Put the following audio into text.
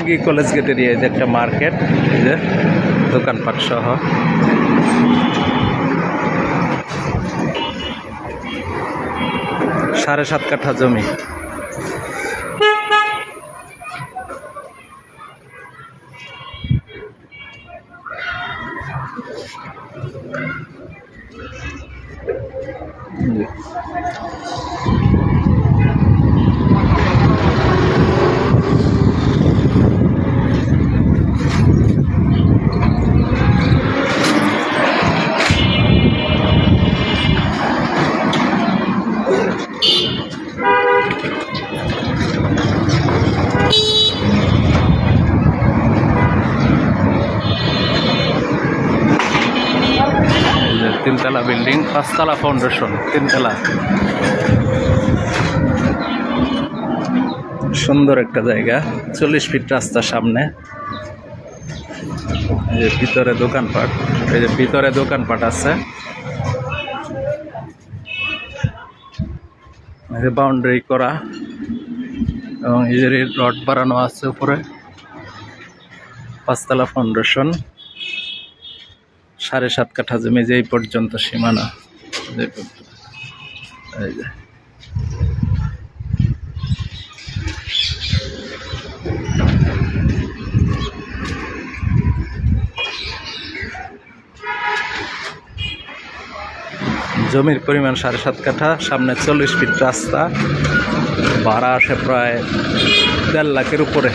Tongi college গেটের এই যে একটা মার্কেট, এই যে দোকানপাট সহ। সাড়ে সাত কাঠা জমি। তিনতলা বিল্ডিং, পাঁচতলা ফাউন্ডেশন তিনতলা। সুন্দর একটা জায়গা, চল্লিশ ফিট রাস্তা সামনে। এই যে ভিতরে দোকানপাট, এই যে ভিতরে দোকানপাট আছে। বাউন্ডারি করা, এবং এই যে রড বাড়ানো আছে উপরে। পাঁচতলা ফাউন্ডেশন সাড়ে সাত কাঠা জমি যে এই পর্যন্ত সীমানা। এই যে। জমির পরিমাণ সাড়ে সাত কাঠা, সামনে চল্লিশ ফিট রাস্তা, ভাড়া আসে প্রায় দেড় লাখের উপরে।